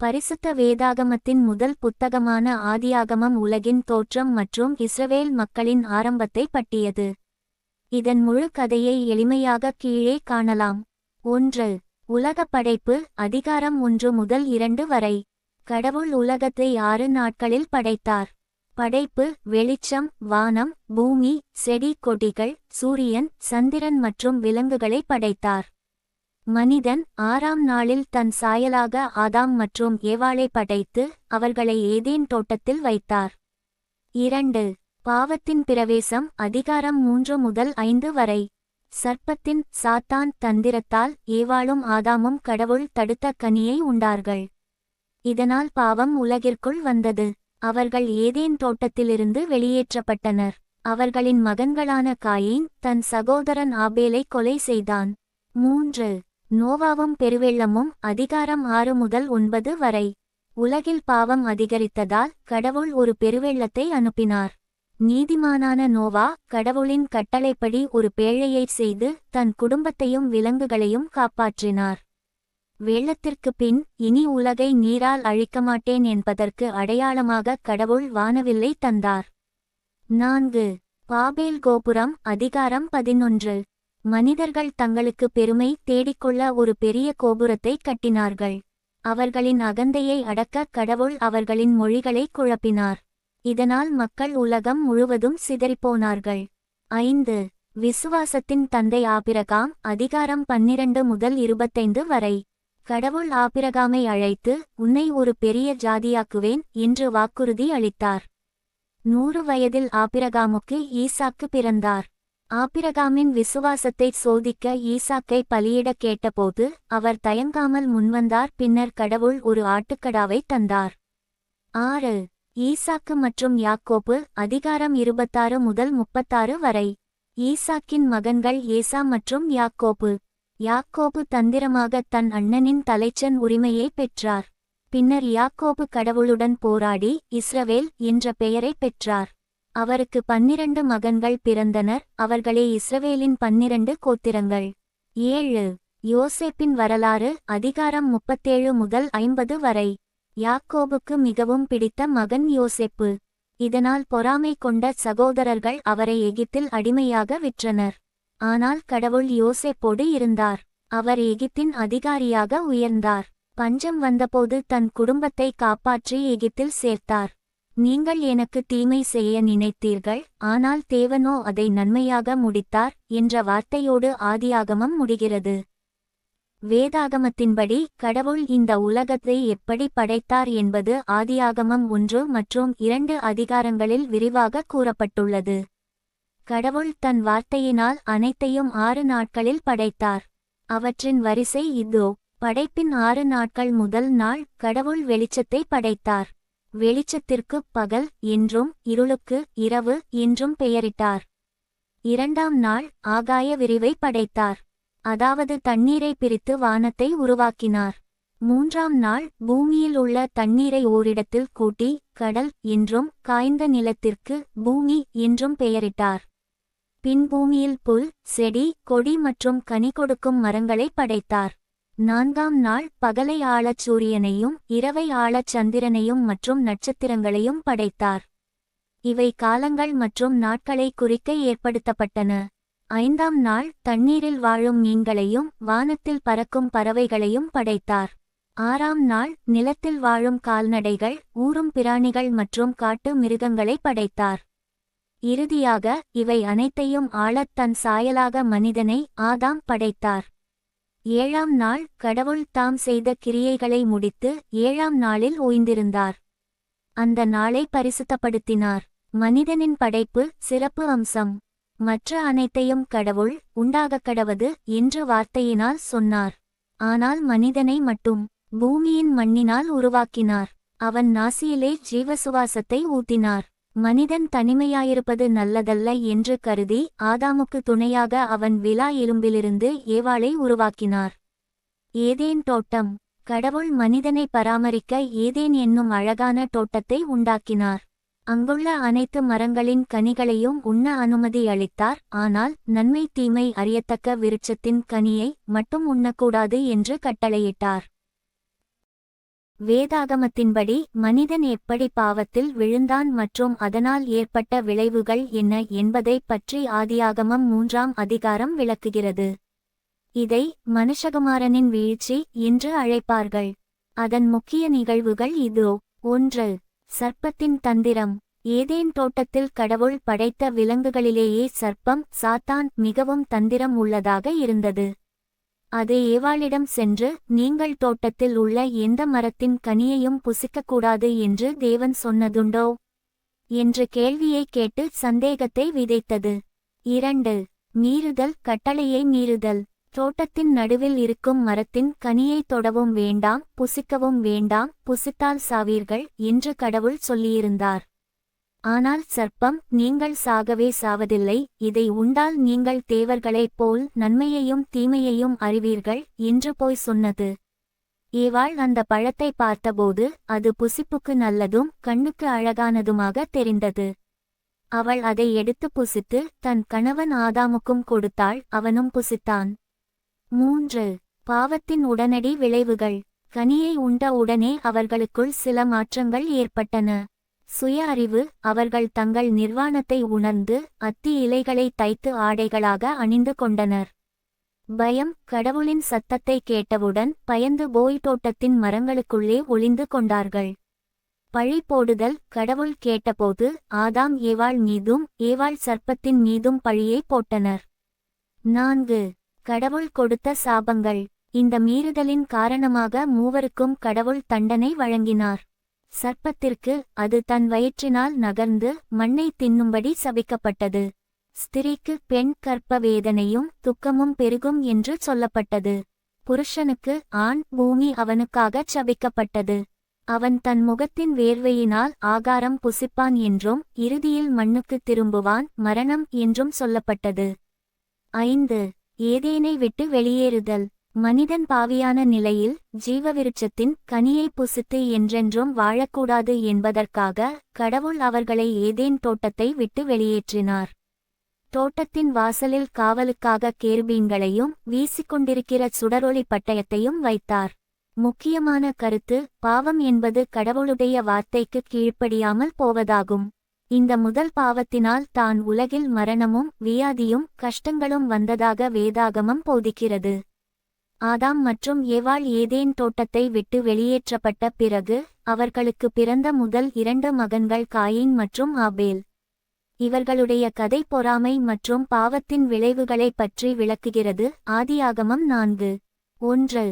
பரிசுத்த வேதாகமத்தின் முதல் புத்தகமான ஆதியாகமம் உலகின் தோற்றம் மற்றும் இஸ்ரவேல் மக்களின் ஆரம்பத்தை பட்டியது இதன் முழு கதையை எளிமையாக கீழே காணலாம். ஒன்று உலக படைப்பு அதிகாரம் ஒன்று முதல் இரண்டு வரை. கடவுள் உலகத்தை ஆறு நாட்களில் படைத்தார். படைப்பு வெளிச்சம் வானம் பூமி செடி கொடிகள் சூரியன் சந்திரன் மற்றும் விலங்குகளை படைத்தார். மனிதன் ஆறாம் நாளில் தன் சாயலாக ஆதாம் மற்றும் ஏவாளை படைத்து அவர்களை ஏதேன் தோட்டத்தில் வைத்தார். இரண்டு பாவத்தின் பிரவேசம் அதிகாரம் மூன்று முதல் ஐந்து வரை. சர்ப்பத்தின் சாத்தான் தந்திரத்தால் ஏவாளும் ஆதாமும் கடவுள் தடுத்த கனியை உண்டார்கள். இதனால் பாவம் உலகிற்குள் வந்தது. அவர்கள் ஏதேன் தோட்டத்திலிருந்து வெளியேற்றப்பட்டனர். அவர்களின் மகன்களான காயின் தன் சகோதரன் ஆபேலை கொலை செய்தான். மூன்று நோவாவும் பெருவெள்ளமும் அதிகாரம் ஆறு முதல் ஒன்பது வரை. உலகில் பாவம் அதிகரித்ததால் கடவுள் ஒரு பெருவெள்ளத்தை அனுப்பினார். நீதிமானான நோவா கடவுளின் கட்டளைப்படி ஒரு பேழையைச் செய்து தன் குடும்பத்தையும் விலங்குகளையும் காப்பாற்றினார். வெள்ளத்திற்கு பின் இனி உலகை நீரால் அழிக்க மாட்டேன் என்பதற்கு அடையாளமாக கடவுள் வானவில்லை தந்தார். நான்கு. பாபேல் கோபுரம் அதிகாரம் பதினொன்று. மனிதர்கள் தங்களுக்கு பெருமை தேடிக்கொள்ள ஒரு பெரிய கோபுரத்தை கட்டினார்கள். அவர்களின் அகந்தையை அடக்க கடவுள் அவர்களின் மொழிகளை குழப்பினார். இதனால் மக்கள் உலகம் முழுவதும் சிதறிப்போனார்கள். ஐந்து. விசுவாசத்தின் தந்தை ஆபிரகாம் அதிகாரம் பன்னிரண்டு முதல் இருபத்தைந்து வரை. கடவுள் ஆபிரகாமை அழைத்து உன்னை ஒரு பெரிய ஜாதியாக்குவேன் என்று வாக்குறுதி அளித்தார். நூறு வயதில் ஆபிரகாமுக்கு ஈசாக்கு பிறந்தார். ஆபிரகாமின் விசுவாசத்தை சோதிக்க ஈசாக்கை பலியிட கேட்டபோது அவர் தயங்காமல் முன்வந்தார் பின்னர் கடவுள் ஒரு ஆட்டுக்கடாவை தந்தார். ஆறு. ஈசாக்கு மற்றும் யாக்கோப்பு அதிகாரம் இருபத்தாறு முதல் முப்பத்தாறு வரை. ஈசாக்கின் மகன்கள் ஏசா மற்றும் யாக்கோப்பு யாக்கோபு தந்திரமாக தன் அண்ணனின் தலைச்சன் உரிமையை பெற்றார். பின்னர் யாக்கோபு கடவுளுடன் போராடி இஸ்ரவேல் என்ற பெயரை பெற்றார். அவருக்கு பன்னிரண்டு மகன்கள் பிறந்தனர். அவர்களே இஸ்ரவேலின் பன்னிரண்டு கோத்திரங்கள். ஏழு. யோசேப்பின் வரலாறு அதிகாரம் முப்பத்தேழு முதல் ஐம்பது வரை. யாக்கோபுக்கு மிகவும் பிடித்த மகன் யோசேப்பு. இதனால் பொறாமை கொண்ட சகோதரர்கள் அவரை எகிப்தில் அடிமையாக விற்றனர். ஆனால் கடவுள் யோசேப்போடு இருந்தார். அவர் எகிப்தின் அதிகாரியாக உயர்ந்தார். பஞ்சம் வந்தபோது தன் குடும்பத்தை காப்பாற்றி எகிப்தில் சேர்த்தார். நீங்கள் எனக்கு தீமை செய்ய நினைத்தீர்கள் ஆனால் தேவனோ அதை நன்மையாக முடித்தார் என்ற வார்த்தையோடு ஆதியாகமம் முடிகிறது. வேதாகமத்தின்படி கடவுள் இந்த உலகத்தை எப்படி படைத்தார் என்பது ஆதியாகமம் ஒன்று மற்றும் இரண்டு அதிகாரங்களில் விரிவாக கூறப்பட்டுள்ளது. கடவுள் தன் வார்த்தையினால் அனைத்தையும் ஆறு நாட்களில் படைத்தார். அவற்றின் வரிசை இதோ படைப்பின் ஆறு நாட்கள் முதல் நாள் கடவுள் வெளிச்சத்தை படைத்தார். வெளிச்சத்திற்கு பகல் என்றும் இருளுக்கு இரவு என்றும் பெயரிட்டார். இரண்டாம் நாள் ஆகாய விரிவை படைத்தார். அதாவது தண்ணீரை பிரித்து வானத்தை உருவாக்கினார். மூன்றாம் நாள் பூமியில் உள்ள தண்ணீரை ஓரிடத்தில் கூட்டி கடல் என்றும் காய்ந்த நிலத்திற்கு பூமி என்றும் பெயரிட்டார். பின் பூமியில் புல் செடி கொடி மற்றும் கனி கொடுக்கும் மரங்களை படைத்தார். நான்காம் நாள் பகலை ஆளச் சூரியனையும் இரவை ஆளச் சந்திரனையும் மற்றும் நட்சத்திரங்களையும் படைத்தார். இவை காலங்கள் மற்றும் நாட்களை குறிக்க ஏற்படுத்தப்பட்டன. ஐந்தாம் நாள் தண்ணீரில் வாழும் மீன்களையும் வானத்தில் பறக்கும் பறவைகளையும் படைத்தார். ஆறாம் நாள் நிலத்தில் வாழும் கால்நடைகள் ஊறும் பிராணிகள் மற்றும் காட்டு மிருகங்களை படைத்தார். இறுதியாக இவை அனைத்தையும் ஆளத் தன் சாயலாக மனிதனை ஆதாம் படைத்தார். ஏழாம் நாள் கடவுள் தாம் செய்த கிரியைகளை முடித்து ஏழாம் நாளில் ஓய்ந்திருந்தார். அந்த நாளை பரிசுத்தப்படுத்தினார். மனிதனின் படைப்பு சிறப்பு அம்சம். மற்ற அனைத்தையும் கடவுள் உண்டாகக் கடவது என்ற வார்த்தையினால் சொன்னார். ஆனால் மனிதனை மட்டும் பூமியின் மண்ணினால் உருவாக்கினார். அவன் நாசியிலே ஜீவசுவாசத்தை ஊத்தினார் மனிதன் தனிமையாயிருப்பது நல்லதல்ல என்று கருதி ஆதாமுக்கு துணையாக அவன் விலா எலும்பிலிருந்து ஏவாளை உருவாக்கினார். ஏதேன் தோட்டம். கடவுள் மனிதனை பராமரிக்க ஏதேன் என்னும் அழகான தோட்டத்தை உண்டாக்கினார். அங்குள்ள அனைத்து மரங்களின் கனிகளையும் உண்ண அனுமதி அளித்தார். ஆனால் நன்மை தீமை அறியத்தக்க விருட்சத்தின் கனியை மட்டும் உண்ணக்கூடாது என்று கட்டளையிட்டார். வேதாகமத்தின்படி மனிதன் எப்படி பாவத்தில் விழுந்தான் மற்றும் அதனால் ஏற்பட்ட விளைவுகள் என்ன என்பதைப் பற்றி ஆதியாகமம் மூன்றாம் அதிகாரம் விளக்குகிறது. இதை மனுஷகுமாரனின் வீழ்ச்சி என்று அழைப்பார்கள். அதன் முக்கிய நிகழ்வுகள் இதோ. ஒன்று. சர்ப்பத்தின் தந்திரம். ஏதேன் தோட்டத்தில் கடவுள் படைத்த விலங்குகளிலேயே சர்ப்பம் சாத்தான் மிகவும் தந்திரம் உள்ளதாக இருந்தது. அது ஏவாளிடம் சென்று நீங்கள் தோட்டத்தில் உள்ள எந்த மரத்தின் கனியையும் புசிக்கக்கூடாது என்று தேவன் சொன்னதுண்டோ? என்று கேள்வியை கேட்டு சந்தேகத்தை விதைத்தது. இரண்டு மீறுதல் கட்டளையை மீறுதல். தோட்டத்தின் நடுவில் இருக்கும் மரத்தின் கனியை தொடவும் வேண்டாம் புசிக்கவும் வேண்டாம் புசித்தால் சாவீர்கள் என்று கடவுள் சொல்லியிருந்தார். ஆனால் சர்ப்பம் நீங்கள் சாகவே சாவதில்லை இதை உண்டால் நீங்கள் தேவர்களைப் போல் நன்மையையும் தீமையையும் அறிவீர்கள் என்று போய் சொன்னது. ஏவாள் அந்த பழத்தை பார்த்தபோது அது புசிப்புக்கு நல்லதும் கண்ணுக்கு அழகானதுமாக தெரிந்தது. அவள் அதை எடுத்து புசித்து தன் கணவன் ஆதாமுக்கும் கொடுத்தாள் அவனும் புசித்தான். மூன்று. பாவத்தின் உடனடி விளைவுகள். கனியை உண்ட உடனே அவர்களுக்குள் சில மாற்றங்கள் ஏற்பட்டன. சுய அறிவு அவர்கள் தங்கள் நிர்வாணத்தை உணர்ந்து அத்தி இலைகளை தைத்து ஆடைகளாக அணிந்து கொண்டனர். பயம் கடவுளின் சத்தத்தை கேட்டவுடன் பயந்து போய் தோட்டத்தின் மரங்களுக்குள்ளே ஒளிந்து கொண்டார்கள். பழி போடுதல் கடவுள் கேட்டபோது ஆதாம் ஏவாள் மீதும் ஏவாள் சர்ப்பத்தின் மீதும் பழியை போட்டனர். நான்கு. கடவுள் கொடுத்த சாபங்கள். இந்த மீறுதலின் காரணமாக மூவருக்கும் கடவுள் தண்டனை வழங்கினார். சர்ப்பத்திற்கு அது தன் வயிற்றினால் நகர்ந்து மண்ணை தின்னும்படி சபிக்கப்பட்டது. ஸ்திரீக்கு பெண் கற்ப வேதனையும் துக்கமும் பெருகும் என்று சொல்லப்பட்டது. புருஷனுக்கு ஆண் பூமி அவனுக்காகச் சபிக்கப்பட்டது. அவன் தன் முகத்தின் வேர்வையினால் ஆகாரம் புசிப்பான் என்றும் இறுதியில் மண்ணுக்கு திரும்புவான் மரணம் என்றும் சொல்லப்பட்டது. ஐந்து. ஏதேனை விட்டு வெளியேறுதல். மனிதன் பாவியான நிலையில் ஜீவவிருட்சத்தின் கனியை புசித்து என்றென்றும் வாழக்கூடாது என்பதற்காக கடவுள் அவர்களை ஏதேன் தோட்டத்தை விட்டு வெளியேற்றினார். தோட்டத்தின் வாசலில் காவலுக்காக கேர்பீன்களையும் வீசிக்கொண்டிருக்கிற சுடரொளி பட்டயத்தையும் வைத்தார். முக்கியமான கருத்து பாவம் என்பது கடவுளுடைய வார்த்தைக்கு கீழ்ப்படியாமல் போவதாகும். இந்த முதல் பாவத்தினால் தான் உலகில் மரணமும் வியாதியும் கஷ்டங்களும் வந்ததாக வேதாகமம் போதிக்கிறது. ஆதாம் மற்றும் ஏவாள் ஏதேன் தோட்டத்தை விட்டு வெளியேற்றப்பட்ட பிறகு அவர்களுக்கு பிறந்த முதல் இரண்டு மகன்கள் காயின் மற்றும் ஆபேல். இவர்களுடைய கதை பொறாமை மற்றும் பாவத்தின் விளைவுகளைப் பற்றி விளக்குகிறது. ஆதியாகமம் நான்கு. ஒன்று.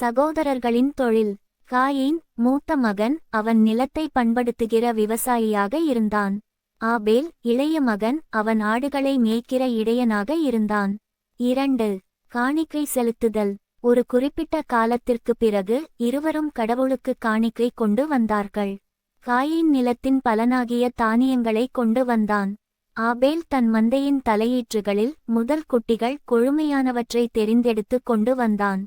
சகோதரர்களின் தொழில். காயின் மூத்த மகன் அவன் நிலத்தை பண்படுத்துகிற விவசாயியாக இருந்தான். ஆபேல் இளைய மகன் அவன் ஆடுகளை மேய்க்கிற இடையனாக இருந்தான். இரண்டு. காணிக்கை செலுத்துதல். ஒரு குறிப்பிட்ட காலத்திற்கு பிறகு இருவரும் கடவுளுக்கு காணிக்கை கொண்டு வந்தார்கள். காயின் நிலத்தின் பலனாகிய தானியங்களை கொண்டு வந்தான். ஆபேல் தன் மந்தையின் தலையீற்றுகளில் முதல் குட்டிகள் கொழுமையானவற்றை தெரிந்தெடுத்து கொண்டு வந்தான்.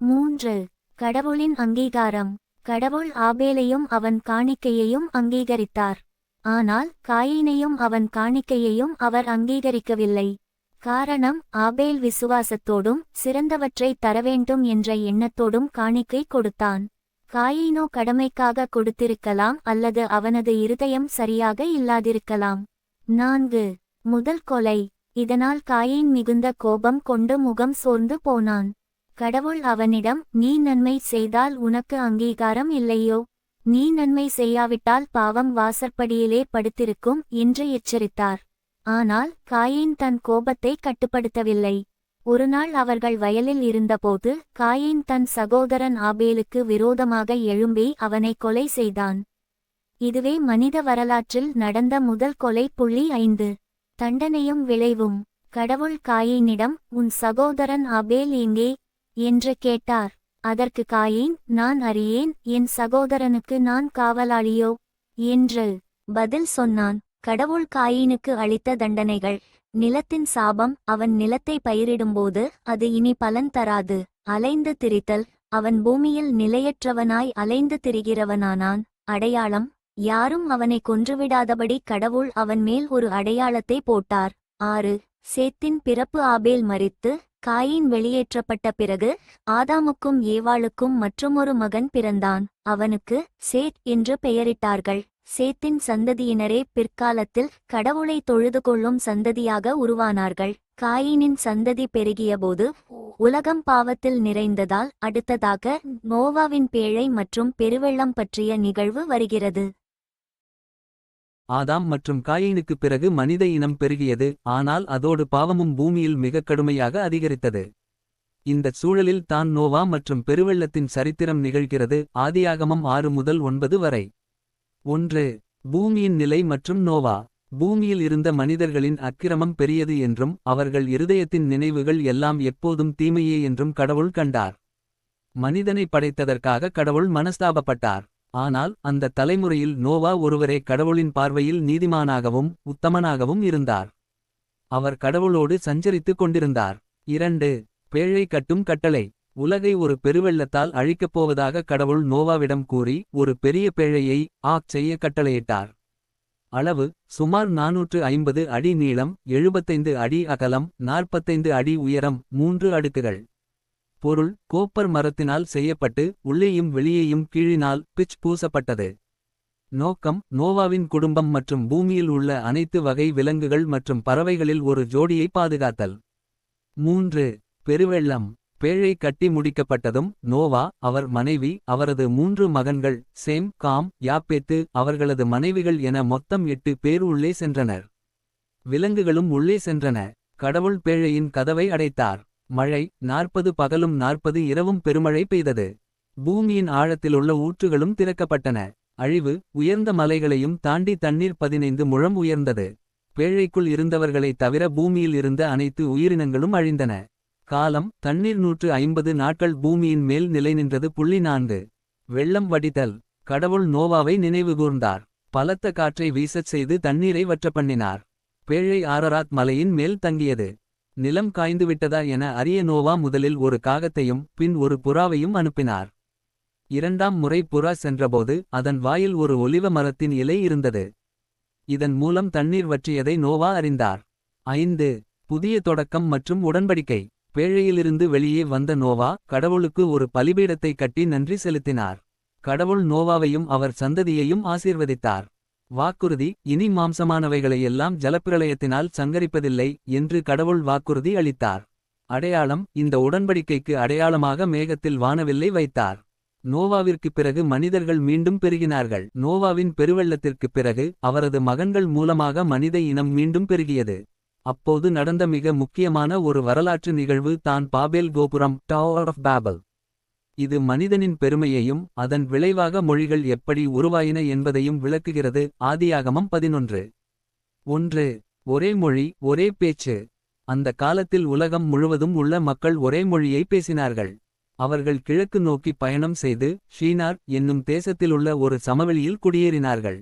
மூன்று. கடவுளின் அங்கீகாரம். கடவுள் ஆபேலையும் அவன் காணிக்கையையும் அங்கீகரித்தார். ஆனால் காயினையும் அவன் காணிக்கையையும் அவர் அங்கீகரிக்கவில்லை. காரணம் ஆபேல் விசுவாசத்தோடும் சிறந்தவற்றை தரவேண்டும் என்ற எண்ணத்தோடும் காணிக்கை கொடுத்தான். காயினோ கடமைக்காக கொடுத்திருக்கலாம் அல்லது அவனது இருதயம் சரியாக இல்லாதிருக்கலாம். நான்கு. முதல் கொலை. இதனால் காயின் மிகுந்த கோபம் கொண்டு முகம் சோர்ந்து போனான். கடவுள் அவனிடம் நீ நன்மை செய்தால் உனக்கு அங்கீகாரம் இல்லையோ? நீ நன்மை செய்யாவிட்டால் பாவம் வாசற்படியிலே படுத்திருக்கும் என்று எச்சரித்தார். ஆனால் காயின் தன் கோபத்தை கட்டுப்படுத்தவில்லை. ஒருநாள் அவர்கள் வயலில் இருந்தபோது காயின் தன் சகோதரன் ஆபேலுக்கு விரோதமாக எழும்பி அவனை கொலை செய்தான். இதுவே மனித வரலாற்றில் நடந்த முதல் கொலை புள்ளி ஐந்து. தண்டனையும் விளைவும். கடவுள் காயினிடம் உன் சகோதரன் ஆபேல் எங்கே என்று கேட்டார். அதற்கு காயின் நான் அறியேன் என் சகோதரனுக்கு நான் காவலாளியோ என்று பதில் சொன்னான். கடவுள் காயினுக்கு அளித்த தண்டனைகள். நிலத்தின் சாபம் அவன் நிலத்தை பயிரிடும்போது அது இனி பலன் தராது. அலைந்து திரித்தல் அவன் பூமியில் நிலையற்றவனாய் அலைந்து திரிகிறவனானான். அடையாளம் யாரும் அவனை கொன்றுவிடாதபடி கடவுள் அவன் மேல் ஒரு அடையாளத்தை போட்டார். ஆறு சேத்தின் பிறப்பு ஆபேல் மறித்து காயின் வெளியேற்றப்பட்ட பிறகு ஆதாமுக்கும் ஏவாளுக்கும் மற்றுமொரு மகன் பிறந்தான். அவனுக்கு சேத் என்று பெயரிட்டார்கள். சேத்தின் சந்ததியினரே பிற்காலத்தில் கடவுளை தொழுது கொள்ளும் சந்ததியாக உருவானார்கள். காயினின் சந்ததி பெருகியபோது உலகம் பாவத்தில் நிறைந்ததால் அடுத்ததாக நோவாவின் பேழை மற்றும் பெருவெள்ளம் பற்றிய நிகழ்வு வருகிறது. ஆதாம் மற்றும் காயினுக்குப் பிறகு மனித இனம் பெருகியது ஆனால் அதோடு பாவமும் பூமியில் மிகக் கடுமையாக அதிகரித்தது. இந்தச் சூழலில் தான் நோவா மற்றும் பெருவெள்ளத்தின் சரித்திரம் நிகழ்கிறது ஆதியாகமம் ஆறு முதல் ஒன்பது வரை. ஒன்று பூமியின் நிலை மற்றும் நோவா. பூமியில் இருந்த மனிதர்களின் அக்கிரமம் பெரியது என்றும் அவர்கள் இருதயத்தின் நினைவுகள் எல்லாம் எப்போதும் தீமையே என்றும் கடவுள் கண்டார். மனிதனை படைத்ததற்காக கடவுள் மனஸ்தாபப்பட்டார். ஆனால் அந்த தலைமுறையில் நோவா ஒருவரே கடவுளின் பார்வையில் நீதிமானாகவும் உத்தமனாகவும் இருந்தார். அவர் கடவுளோடு சஞ்சரித்துக் கொண்டிருந்தார். இரண்டு பேழை கட்டும் கட்டளை. உலகை ஒரு பெருவெள்ளத்தால் அழிக்கப் போவதாக கடவுள் நோவாவிடம் கூறி ஒரு பெரிய பேழையை ஆக் செய்ய கட்டளையிட்டார். அளவு சுமார் நாநூற்று ஐம்பது அடி நீளம் எழுபத்தைந்து அடி அகலம் நாற்பத்தைந்து அடி உயரம் மூன்று அடுக்குகள். பொருள் கோப்பர் மரத்தினால் செய்யப்பட்டு உள்ளேயும் வெளியேயும் கீழினால் பிச் பூசப்பட்டது. நோக்கம் நோவாவின் குடும்பம் மற்றும் பூமியில் உள்ள அனைத்து வகை விலங்குகள் மற்றும் பறவைகளில் ஒரு ஜோடியை பாதுகாத்தல். மூன்று பெருவெள்ளம். பேழை கட்டி முடிக்கப்பட்டதும் நோவா அவர் மனைவி அவரது மூன்று மகன்கள் சேம் காம் யாப்பேத்து அவர்களது மனைவிகள் என மொத்தம் எட்டு பேர் உள்ளே சென்றனர். விலங்குகளும் உள்ளே சென்றன. கடவுள் பேழையின் கதவை அடைத்தார். மழை நாற்பது பகலும் நாற்பது இரவும் பெருமழை பெய்தது. பூமியின் ஆழத்திலுள்ள ஊற்றுகளும் திறக்கப்பட்டன. அழிவு உயர்ந்த மலைகளையும் தாண்டி தண்ணீர் பதினைந்து முழம் உயர்ந்தது. பேழைக்குள் இருந்தவர்களைத் தவிர பூமியில் இருந்த அனைத்து உயிரினங்களும் அழிந்தன. காலம் தண்ணீர் நூற்று ஐம்பது நாட்கள் பூமியின் மேல் நிலை நின்றது புள்ளி நான்கு. வெள்ளம் வடிதல். கடவுள் நோவாவை நினைவுகூர்ந்தார். பலத்த காற்றை வீசச் செய்து தண்ணீரை வற்றப்பண்ணினார். பேழை ஆரராத் மலையின் மேல் தங்கியது. நிலம் காய்ந்துவிட்டதா என அரிய நோவா முதலில் ஒரு காகத்தையும் பின் ஒரு புறாவையும் அனுப்பினார். இரண்டாம் முறை புறா சென்றபோது அதன் வாயில் ஒரு ஒலிவ மரத்தின் இலை இருந்தது. இதன் மூலம் தண்ணீர் வற்றியதை நோவா அறிந்தார். ஐந்து. புதிய தொடக்கம் மற்றும் உடன்படிக்கை. பேழையிலிருந்து வெளியே வந்த நோவா கடவுளுக்கு ஒரு பலிபீடத்தை கட்டி நன்றி செலுத்தினார். கடவுள் நோவாவையும் அவர் சந்ததியையும் ஆசீர்வதித்தார். வாக்குறுதி இனி மாம்சமானவைகளையெல்லாம் ஜலப்பிரளயத்தினால் சங்கரிப்பதில்லை என்று கடவுள் வாக்குறுதி அளித்தார். அடையாளம் இந்த உடன்படிக்கைக்கு அடையாளமாக மேகத்தில் வானவில்லை வைத்தார். நோவாவிற்குப் பிறகு மனிதர்கள் மீண்டும் பெருகினார்கள். நோவாவின் பெருவெள்ளத்திற்குப் பிறகு அவரது மகன்கள் மூலமாக மனித இனம் மீண்டும் பெருகியது. அப்போது நடந்த மிக முக்கியமான ஒரு வரலாற்று நிகழ்வு தான் பாபேல் கோபுரம் டவர் ஆஃப் பேபல் இது மனிதனின் பெருமையையும் அதன் விளைவாக மொழிகள் எப்படி உருவாயின என்பதையும் விளக்குகிறது. ஆதியாகமம் பதினொன்று. ஒன்று. ஒரே மொழி ஒரே பேச்சு. அந்த காலத்தில் உலகம் முழுவதும் உள்ள மக்கள் ஒரே மொழியை பேசினார்கள். அவர்கள் கிழக்கு நோக்கி பயணம் செய்து ஷீனார் என்னும் தேசத்திலுள்ள ஒரு சமவெளியில் குடியேறினார்கள்.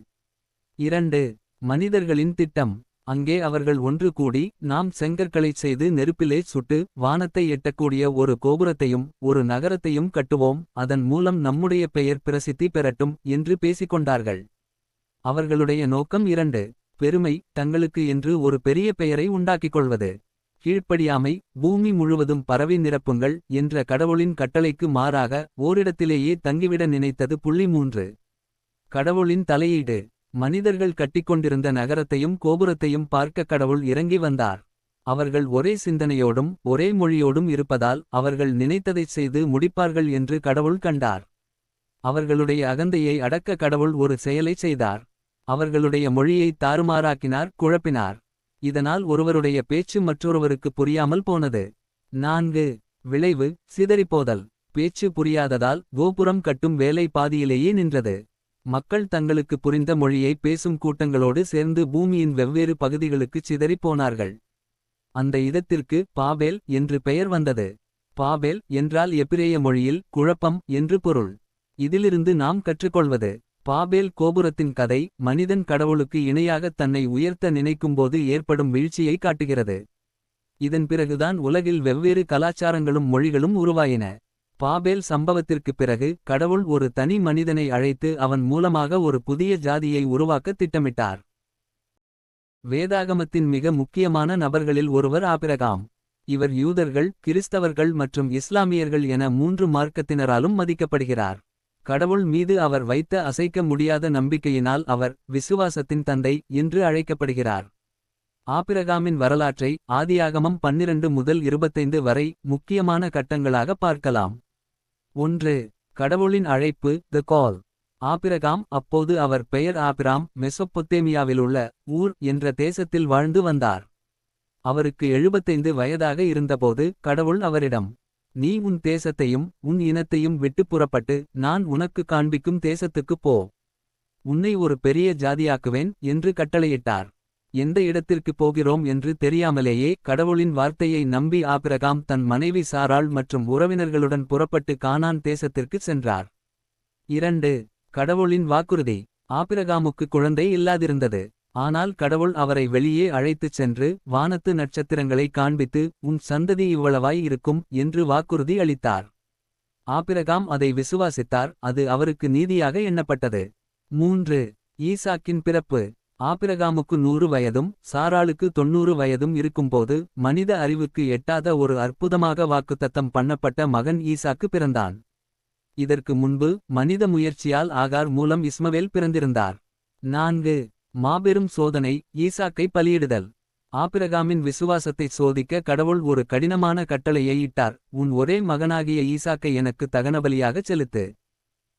இரண்டு. மனிதர்களின் திட்டம். அங்கே அவர்கள் ஒன்று கூடி நாம் செங்கற்களைச் செய்து நெருப்பிலே சுட்டு வானத்தை எட்டக்கூடிய ஒரு கோபுரத்தையும் ஒரு நகரத்தையும் கட்டுவோம் அதன் மூலம் நம்முடைய பெயர் பிரசித்தி பெறட்டும் என்று பேசிக்கொண்டார்கள். அவர்களுடைய நோக்கம் இரண்டு பெருமை தங்களுக்கு என்று ஒரு பெரிய பெயரை உண்டாக்கிக் கொள்வது கீழ்ப்படியாமை பூமி முழுவதும் பரவி நிரப்புங்கள் என்ற கடவுளின் கட்டளைக்கு மாறாக ஓரிடத்திலேயே தங்கிவிட நினைத்தது புள்ளி மூன்று. கடவுளின் தலையீடு. மனிதர்கள் கட்டிக்கொண்டிருந்த நகரத்தையும் கோபுரத்தையும் பார்க்க கடவுள் இறங்கி வந்தார். அவர்கள் ஒரே சிந்தனையோடும் ஒரே மொழியோடும் இருப்பதால் அவர்கள் நினைத்ததைச் செய்து முடிப்பார்கள் என்று கடவுள் கண்டார். அவர்களுடைய அகந்தையை அடக்க கடவுள் ஒரு செயலைச் செய்தார். அவர்களுடைய மொழியை தாறுமாறாக்கினார் குழப்பினார். இதனால் ஒருவருடைய பேச்சு மற்றொருவருக்கு புரியாமல் போனது. நான்கு விளைவு சிதறிப்போதல். பேச்சு புரியாததால் கோபுரம் கட்டும் வேலை பாதியிலேயே நின்றது. மக்கள் தங்களுக்கு புரிந்த மொழியை பேசும் கூட்டங்களோடு சேர்ந்து பூமியின் வெவ்வேறு பகுதிகளுக்குச் சிதறிப் போனார்கள் அந்த இடத்திற்கு பாபேல் என்று பெயர் வந்தது. பாபேல் என்றால் எபிரேய மொழியில் குழப்பம் என்று பொருள். இதிலிருந்து நாம் கற்றுக்கொள்வது பாபேல் கோபுரத்தின் கதை மனிதன் கடவுளுக்கு இணையாகத் தன்னை உயர்த்த நினைக்கும்போது ஏற்படும் வீழ்ச்சியை காட்டுகிறது. இதன் பிறகுதான் உலகில் வெவ்வேறு கலாச்சாரங்களும் மொழிகளும் உருவாயின. பாபேல் சம்பவத்திற்குப் பிறகு கடவுள் ஒரு தனி மனிதனை அழைத்து அவன் மூலமாக ஒரு புதிய ஜாதியை உருவாக்க திட்டமிட்டார். வேதாகமத்தின் மிக முக்கியமான நபர்களில் ஒருவர் ஆபிரகாம். இவர் யூதர்கள் கிறிஸ்தவர்கள் மற்றும் இஸ்லாமியர்கள் என மூன்று மார்க்கத்தினராலும் மதிக்கப்படுகிறார். கடவுள் மீது அவர் வைத்த அசைக்க முடியாத நம்பிக்கையினால் அவர் விசுவாசத்தின் தந்தை என்று அழைக்கப்படுகிறார். ஆபிரகாமின் வரலாற்றை ஆதியாகமம் பன்னிரண்டு முதல் இருபத்தைந்து வரை முக்கியமான கட்டங்களாக பார்க்கலாம். ஒன்று கடவுளின் அழைப்பு த கால் ஆபிரகாம் அப்போது அவர் பெயர் ஆபிராம் மெசொப்பொத்தேமியாவிலுள்ள ஊர் என்ற தேசத்தில் வாழ்ந்து வந்தார். அவருக்கு எழுபத்தைந்து வயதாக இருந்தபோது கடவுள் அவரிடம் நீ உன் தேசத்தையும் உன் இனத்தையும் விட்டு புறப்பட்டு நான் உனக்கு காண்பிக்கும் தேசத்துக்குப் போ. உன்னை ஒரு பெரிய ஜாதியாக்குவேன் என்று கட்டளையிட்டார். எந்த இடத்திற்குப் போகிறோம் என்று தெரியாமலேயே கடவுளின் வார்த்தையை நம்பி ஆபிரகாம் தன் மனைவி சாராள் மற்றும் உறவினர்களுடன் புறப்பட்டு கானான் தேசத்திற்கு சென்றார். இரண்டு கடவுளின் வாக்குறுதி. ஆபிரகாமுக்கு குழந்தை இல்லாதிருந்தது. ஆனால் கடவுள் அவரை வெளியே அழைத்துச் சென்று வானத்து நட்சத்திரங்களை காண்பித்து உன் சந்ததி இவ்வளவாய் இருக்கும் என்று வாக்குறுதி அளித்தார். ஆபிரகாம் அதை விசுவாசித்தார். அது அவருக்கு நீதியாக எண்ணப்பட்டது. மூன்று ஈசாக்கின் பிறப்பு. ஆபிரகாமுக்கு நூறு வயதும் சாராளுக்கு தொன்னூறு வயதும் இருக்கும்போது மனித அறிவுக்கு எட்டாத ஒரு அற்புதமாக வாக்குத்தத்தம் பண்ணப்பட்ட மகன் ஈசாக்கு பிறந்தான். இதற்கு முன்பு மனித முயற்சியால் ஆகார் மூலம் இஸ்மவேல் பிறந்திருந்தார். நான்கு மாபெரும் சோதனை ஈசாக்கை பலியிடுதல். ஆபிரகாமின் விசுவாசத்தை சோதிக்க கடவுள் ஒரு கடினமான கட்டளையை இட்டார். உன் ஒரே மகனாகிய ஈசாக்கை எனக்கு தகனபலியாகச் செலுத்து.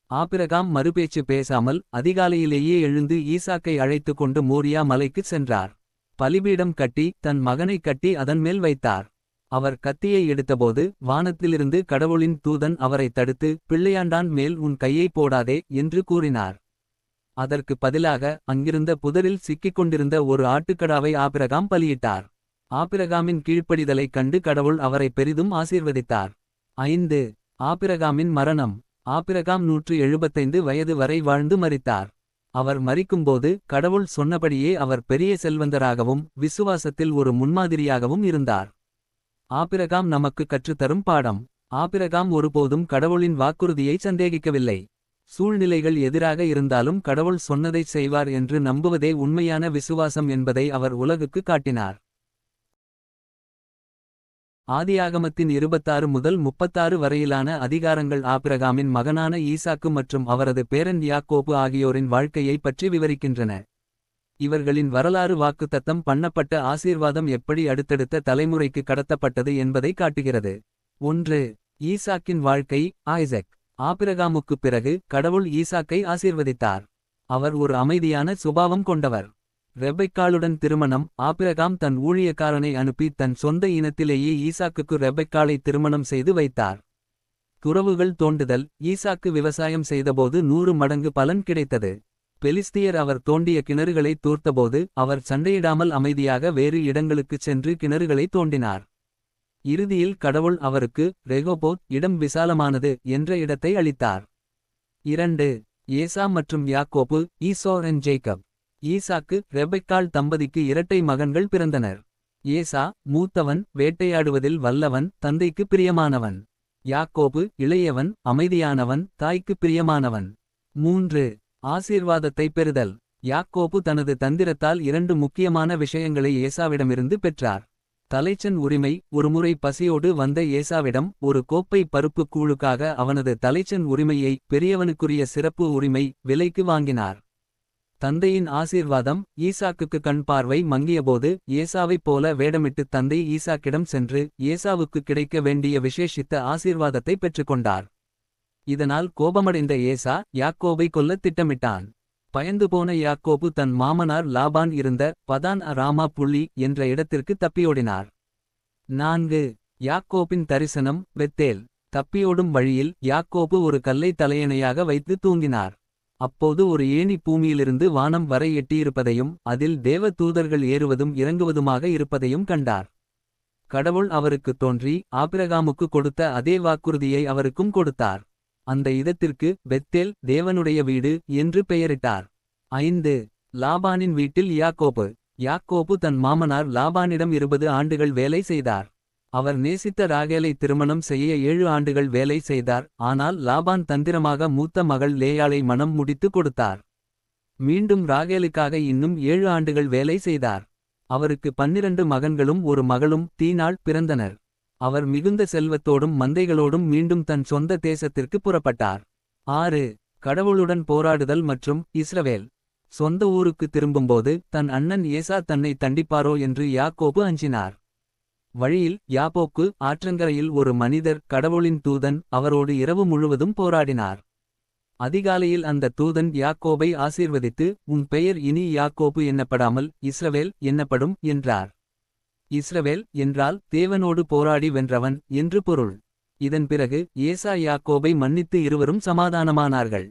ஆபிரகாம் மறுபேச்சு பேசாமல் அதிகாலையிலேயே எழுந்து ஈசாக்கை அழைத்து கொண்டு மோரியா மலைக்குச் சென்றார். பலிபீடம் கட்டி தன் மகனைக் கட்டி அதன் மேல் வைத்தார். அவர் கத்தியை எடுத்தபோது வானத்திலிருந்து கடவுளின் தூதன் அவரை தடுத்து பிள்ளையாண்டான் மேல் உன் கையை போடாதே என்று கூறினார். அதற்கு பதிலாக அங்கிருந்த புதரில் சிக்கிக் கொண்டிருந்த ஒரு ஆட்டுக்கடாவை ஆபிரகாம் பலியிட்டார். ஆபிரகாமின் கீழ்ப்படிதலைக் கண்டு கடவுள் அவரை பெரிதும் ஆசீர்வதித்தார். ஐந்து ஆபிரகாமின் மரணம். ஆபிரகாம் நூற்று எழுபத்தைந்து வயது வரை வாழ்ந்து மறித்தார். அவர் மறிக்கும்போது கடவுள் சொன்னபடியே அவர் பெரிய செல்வந்தராகவும் விசுவாசத்தில் ஒரு முன்மாதிரியாகவும் இருந்தார். ஆபிரகாம் நமக்கு கற்றுத்தரும் பாடம். ஆபிரகாம் ஒருபோதும் கடவுளின் வாக்குறுதியை சந்தேகிக்கவில்லை. சூழ்நிலைகள் எதிராக இருந்தாலும் கடவுள் சொன்னதைச் செய்வார் என்று நம்புவதே உண்மையான விசுவாசம் என்பதை அவர் உலகுக்கு காட்டினார். ஆதியாகமத்தின் இருபத்தாறு முதல் முப்பத்தாறு வரையிலான அதிகாரங்கள் ஆபிரகாமின் மகனான ஈசாக்கு மற்றும் அவரது பேரன் யாக்கோபு ஆகியோரின் வாழ்க்கையை பற்றி விவரிக்கின்றன. இவர்களின் வரலாறு வாக்குத்தத்தம் பண்ணப்பட்ட ஆசீர்வாதம் எப்படி அடுத்தடுத்த தலைமுறைக்கு கடத்தப்பட்டது என்பதை காட்டுகிறது. ஒன்று ஈசாக்கின் வாழ்க்கை ஆய்சக் ஆபிரகாமுக்குப் பிறகு கடவுள் ஈசாக்கை ஆசீர்வதித்தார். அவர் ஒரு அமைதியான சுபாவம் கொண்டவர். ரெபைக்காளுடன் திருமணம் ஆபிரகாம் தன் ஊழியக்காரனை அனுப்பி தன் சொந்த இனத்திலேயே ஈசாக்குக்கு ரெபெக்காளை திருமணம் செய்து வைத்தார். துறவுகள் தோண்டுதல் ஈசாக்கு விவசாயம் செய்தபோது நூறு மடங்கு பலன் கிடைத்தது. பெலிஸ்தியர் அவர் தோண்டிய கிணறுகளை தூர்த்தபோது அவர் சண்டையிடாமல் அமைதியாக வேறு இடங்களுக்குச் சென்று கிணறுகளை தோண்டினார். இறுதியில் கடவுள் அவருக்கு ரெகோபோத் இடம் விசாலமானது என்ற இடத்தை அளித்தார். இரண்டு ஏசா மற்றும் யாக்கோபு ஈசோ அண்ட் ஜேக்கப். ஈசாக்கு ரெபெக்கால் தம்பதிக்கு இரட்டை மகன்கள் பிறந்தனர். ஏசா மூத்தவன் வேட்டையாடுவதில் வல்லவன் தந்தைக்கு பிரியமானவன். யாக்கோபு இளையவன் அமைதியானவன் தாய்க்கு பிரியமானவன். மூன்று ஆசீர்வாதத்தை பெறுதல். யாக்கோபு தனது தந்திரத்தால் இரண்டு முக்கியமான விஷயங்களை ஏசாவிடமிருந்து பெற்றார். தலைச்சன் உரிமை ஒருமுறை பசியோடு வந்த ஏசாவிடம் ஒரு கோப்பை பருப்பு கூழுக்காக அவனது தலைச்சன் உரிமையை பெரியவனுக்குரிய சிறப்பு உரிமை விலைக்கு வாங்கினார். தந்தையின் ஆசீர்வாதம் ஈசாக்குக்கு கண் பார்வை மங்கியபோது ஏசாவைப் போல வேடமிட்டு தந்தை ஈசாக்கிடம் சென்று ஏசாவுக்கு கிடைக்க வேண்டிய விசேஷித்த ஆசீர்வாதத்தை பெற்றுக்கொண்டார். இதனால் கோபமடைந்த ஏசா யாக்கோபை கொல்ல திட்டமிட்டான். பயந்து போன யாக்கோபு தன் மாமனார் லாபான் இருந்த பதான் ராமா புள்ளி என்ற இடத்திற்கு தப்பியோடினார். நான்கு யாக்கோபின் தரிசனம் வெத்தேல். தப்பியோடும் வழியில் யாக்கோபு ஒரு கல்லை தலையணையாக வைத்து தூங்கினார். அப்போது ஒரு ஏணி பூமியிலிருந்து வானம் வரை எட்டியிருப்பதையும் அதில் தேவ தூதர்கள் ஏறுவதும் இறங்குவதுமாக இருப்பதையும் கண்டார். கடவுள் அவருக்குத் தோன்றி ஆபிரகாமுக்கு கொடுத்த அதே வாக்குறுதியை அவருக்கும் கொடுத்தார். அந்த இடத்திற்கு பெத்தேல் தேவனுடைய வீடு என்று பெயரிட்டார். ஐந்து லாபானின் வீட்டில் யாக்கோபு. யாக்கோபு தன் மாமனார் லாபானிடம் இருபது ஆண்டுகள் வேலை செய்தார். அவர் நேசித்த ராகேலை திருமணம் செய்ய ஏழு ஆண்டுகள் வேலை செய்தார். ஆனால் லாபான் தந்திரமாக மூத்த மகள் லேயாளை மனம் முடித்து கொடுத்தார். மீண்டும் ராகேலுக்காக இன்னும் ஏழு ஆண்டுகள் வேலை செய்தார். அவருக்கு பன்னிரண்டு மகன்களும் ஒரு மகளும் தீனாள் பிறந்தனர். அவர் மிகுந்த செல்வத்தோடும் மந்தைகளோடும் மீண்டும் தன் சொந்த தேசத்திற்கு புறப்பட்டார். ஆறு கடவுளுடன் போராடுதல் மற்றும் இஸ்ரவேல். சொந்த ஊருக்கு திரும்பும்போது தன் அண்ணன் ஏசா தன்னை தண்டிப்பாரோ என்று யாக்கோபு அஞ்சினார். வழியில் யாப்போக்கு ஆற்றங்கரையில் ஒரு மனிதர் கடவுளின் தூதன் அவரோடு இரவு முழுவதும் போராடினார். அதிகாலையில் அந்த தூதன் யாக்கோபை ஆசீர்வதித்து உன் பெயர் இனி யாக்கோபு என்னப்படாமல் இஸ்ரவேல் என்னப்படும்? என்றார். இஸ்ரவேல் என்றால் தேவனோடு போராடி வென்றவன் என்று பொருள். இதன் பிறகு ஏசா யாக்கோபை மன்னித்து இருவரும் சமாதானமானார்கள்.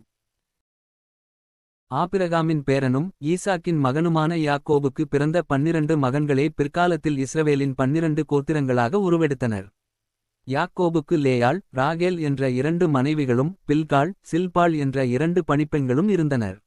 ஆபிரகாமின் பேரனும் ஈசாக்கின் மகனுமான யாக்கோபுக்கு பிறந்த பன்னிரண்டு மகன்களே பிற்காலத்தில் இஸ்ரவேலின் பன்னிரண்டு கோத்திரங்களாக உருவெடுத்தனர். யாக்கோபுக்கு லேயாள் ராகேல் என்ற இரண்டு மனைவிகளும் பில்காள் சில்பாள் என்ற இரண்டு பணிப்பெண்களும் இருந்தனர்.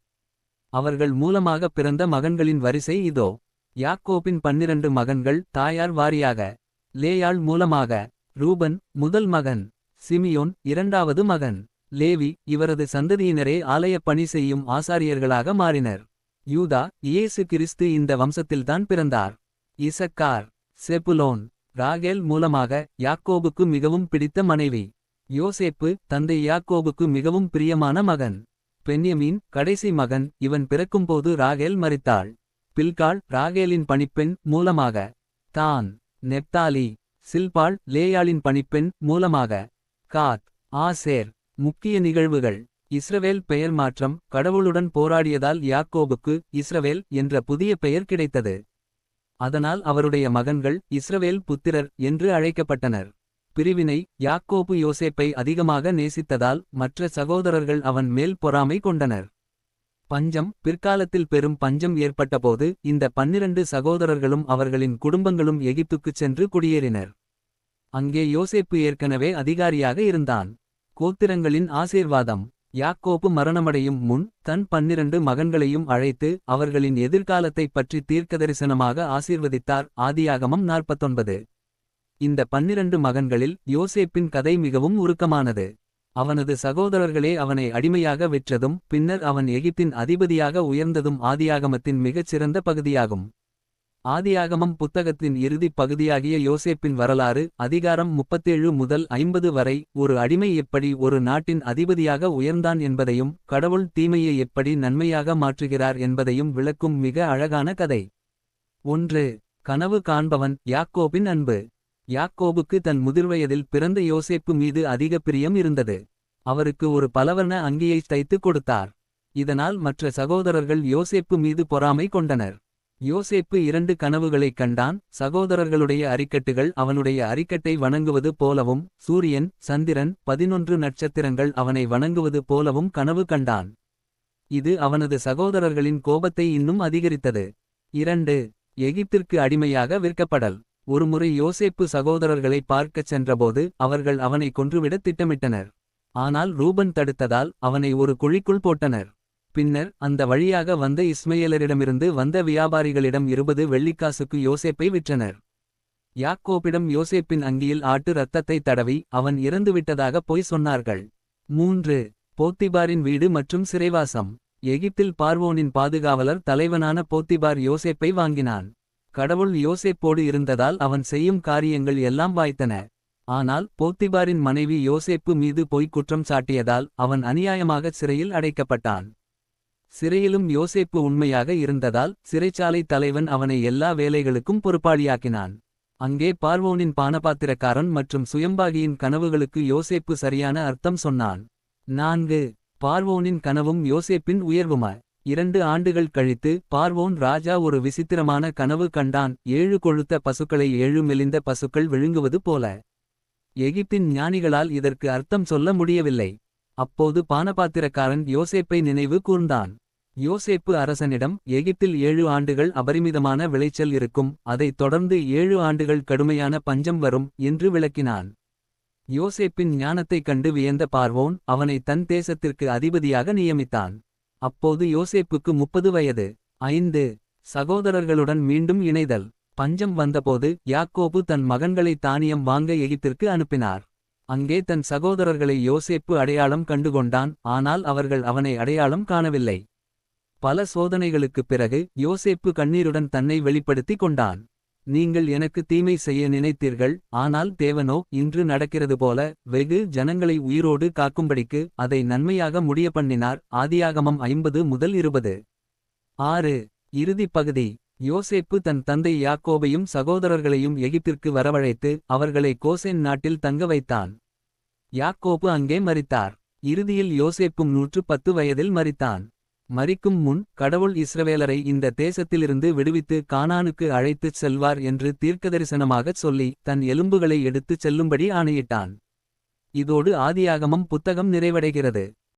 அவர்கள் மூலமாக பிறந்த மகன்களின் வரிசை இதோ. யாக்கோபின் பன்னிரண்டு மகன்கள் தாயார் வாரியாக. லேயாள் மூலமாக. ரூபன் முதல் மகன். சிமியோன் இரண்டாவது மகன். லேவி இவரது சந்ததியினரே ஆலயப் பணி செய்யும் ஆசாரியர்களாக மாறினர். யூதா இயேசு கிறிஸ்து இந்த வம்சத்தில்தான் பிறந்தார். இசக்கார் செபுலோன் ராகேல் மூலமாக யாக்கோபுக்கு மிகவும் பிடித்த மனைவி. யோசேப்பு தந்தை யாக்கோபுக்கு மிகவும் பிரியமான மகன். பென்யமீன் கடைசி மகன் இவன் பிறக்கும்போது ராகேல் மறித்தாள் பில்காள் ராகேலின் பணிப்பெண் மூலமாக. தான் நெப்தாலி சில்பாள் லேயாளின் பணிப்பெண் மூலமாக. காத் ஆசேர் முக்கிய நிகழ்வுகள். இஸ்ரவேல் பெயர் மாற்றம் கடவுளுடன் போராடியதால் யாக்கோபுக்கு இஸ்ரவேல் என்ற புதிய பெயர் கிடைத்தது. அதனால் அவருடைய மகன்கள் இஸ்ரவேல் புத்திரர் என்று அழைக்கப்பட்டனர். பிரிவினை யாக்கோபு யோசேப்பை அதிகமாக நேசித்ததால் மற்ற சகோதரர்கள் அவன் மேல் பொறாமை கொண்டனர். பஞ்சம் பிற்காலத்தில் பெரும் பஞ்சம் ஏற்பட்டபோது இந்த பன்னிரண்டு சகோதரர்களும் அவர்களின் குடும்பங்களும் எகிப்துக்குச் சென்று குடியேறினர். அங்கே யோசேப்பு ஏற்கனவே அதிகாரியாக இருந்தான். கோத்திரங்களின் ஆசீர்வாதம். யாக்கோப்பு மரணமடையும் முன் தன் பன்னிரண்டு மகன்களையும் அழைத்து அவர்களின் எதிர்காலத்தைப் பற்றி தீர்க்கதரிசனமாக ஆசீர்வதித்தார். ஆதியாகமம் நாற்பத்தொன்பது. இந்த பன்னிரண்டு மகன்களில் யோசேப்பின் கதை மிகவும் உருக்கமானது. அவனது சகோதரர்களே அவனை அடிமையாக விற்றதும் பின்னர் அவன் எகிப்தின் அதிபதியாக உயர்ந்ததும் ஆதியாகமத்தின் மிகச் சிறந்த பகுதியாகும். ஆதியாகமம் புத்தகத்தின் இறுதிப் பகுதியாகிய யோசேப்பின் வரலாறு அதிகாரம் முப்பத்தேழு முதல் ஐம்பது வரை ஒரு அடிமை எப்படி ஒரு நாட்டின் அதிபதியாக உயர்ந்தான் என்பதையும் கடவுள் தீமையை எப்படி நன்மையாக மாற்றுகிறார் என்பதையும் விளக்கும் மிக அழகான கதை. ஒன்று கனவு காண்பவன் யாக்கோபின் அன்பு. யாக்கோபுக்கு தன் முதிர்வயதில் பிறந்த யோசேப்பு மீது அதிக பிரியம் இருந்தது. அவருக்கு ஒரு பலவர்ண அங்கியை தைத்துக் கொடுத்தார். இதனால் மற்ற சகோதரர்கள் யோசேப்பு மீது பொறாமை கொண்டனர். யோசேப்பு இரண்டு கனவுகளைக் கண்டான். சகோதரர்களுடைய அரிக்கட்டுகள் அவனுடைய அரிக்கட்டை வணங்குவது போலவும் சூரியன் சந்திரன் பதினொன்று நட்சத்திரங்கள் அவனை வணங்குவது போலவும் கனவு கண்டான். இது அவனது சகோதரர்களின் கோபத்தை இன்னும் அதிகரித்தது. இரண்டு எகிப்திற்கு அடிமையாக விற்கப்படல். ஒருமுறை யோசேப்பு சகோதரர்களை பார்க்கச் சென்றபோது அவர்கள் அவனை கொன்றுவிடத் திட்டமிட்டனர். ஆனால் ரூபன் தடுத்ததால் அவனை ஒரு குழிக்குள் போட்டனர். பின்னர் அந்த வழியாக வந்த இஸ்மையலரிடமிருந்து வந்த வியாபாரிகளிடம் இருபது வெள்ளிக்காசுக்கு யோசேப்பை விற்றனர். யாக்கோப்பிடம் யோசேப்பின் அங்கியில் ஆட்டு இரத்தத்தை தடவி அவன் இறந்துவிட்டதாக பொய் சொன்னார்கள். மூன்று போத்திபாரின் வீடு மற்றும் சிறைவாசம். எகிப்தில் பார்வோனின் பாதுகாவலர் தலைவனான போத்திபார் யோசேப்பை வாங்கினான். கடவுள் யோசேப்போடு இருந்ததால் அவன் செய்யும் காரியங்கள் எல்லாம் வாய்த்தன. ஆனால் போத்திபாரின் மனைவி யோசேப்பு மீது பொய்க் குற்றம் சாட்டியதால் அவன் அநியாயமாக சிறையில் அடைக்கப்பட்டான். சிறையிலும் யோசேப்பு உண்மையாக இருந்ததால் சிறைச்சாலை தலைவன் அவனை எல்லா வேலைகளுக்கும் பொறுப்பாளியாக்கினான். அங்கே பார்வோனின் பானபாத்திரக்காரன் மற்றும் சுயம்பாகியின் கனவுகளுக்கு யோசேப்பு சரியான அர்த்தம் சொன்னான். நான்கு பார்வோனின் கனவும் யோசேப்பின் உயர்வும? இரண்டு ஆண்டுகள் கழித்து பார்வோன் ராஜா ஒரு விசித்திரமான கனவு கண்டான். ஏழு கொழுத்த பசுக்களை ஏழு மெலிந்த பசுக்கள் விழுங்குவது போல. எகிப்தின் ஞானிகளால் இதற்கு அர்த்தம் சொல்ல முடியவில்லை. அப்போது பானபாத்திரக்காரன் யோசேப்பை நினைவு கூர்ந்தான். யோசேப்பு அரசனிடம் எகிப்தில் ஏழு ஆண்டுகள் அபரிமிதமான விளைச்சல் இருக்கும் அதைத் தொடர்ந்து ஏழு ஆண்டுகள் கடுமையான பஞ்சம் வரும் என்று விளக்கினான். யோசேப்பின் ஞானத்தைக் கண்டு வியந்த பார்வோன் அவனை தன் தேசத்திற்கு அதிபதியாக நியமித்தான். அப்போது யோசேப்புக்கு முப்பது வயது. ஐந்து. சகோதரர்களுடன் மீண்டும் இணைதல். பஞ்சம் வந்தபோது யாக்கோபு தன் மகன்களை தானியம் வாங்க எகிப்திற்கு அனுப்பினார். அங்கே தன் சகோதரர்களை யோசேப்பு அடையாளம் கண்டுகொண்டான் ஆனால் அவர்கள் அவனை அடையாளம் காணவில்லை. பல சோதனைகளுக்குப் பிறகு யோசேப்பு கண்ணீருடன் தன்னை வெளிப்படுத்திக் கொண்டான். நீங்கள் எனக்கு தீமை செய்ய நினைத்தீர்கள் ஆனால் தேவனோ இன்று நடக்கிறது போல வெகு ஜனங்களை உயிரோடு காக்கும்படிக்கு அதை நன்மையாக முடிய பண்ணினார் ஆதியாகமம் ஐம்பது முதல் இருபது. ஆறு. இறுதிப் பகுதி. யோசேப்பு தன் தந்தை யாக்கோபையும் சகோதரர்களையும் எகிப்திற்கு வரவழைத்து அவர்களை கோசேன் நாட்டில் தங்க வைத்தான். யாக்கோபு அங்கே மறித்தார் இறுதியில் யோசேப்பும் நூற்று பத்து வயதில் மறித்தான் மறிக்கும் முன் கடவுள் இஸ்ரவேலரை இந்த தேசத்திலிருந்து விடுவித்து கானானுக்கு அழைத்துச் செல்வார் என்று தீர்க்கதரிசனமாகச் சொல்லி தன் எலும்புகளை எடுத்துச் செல்லும்படி ஆணையிட்டான். இதோடு ஆதியாகமம் புத்தகம் நிறைவடைகிறது.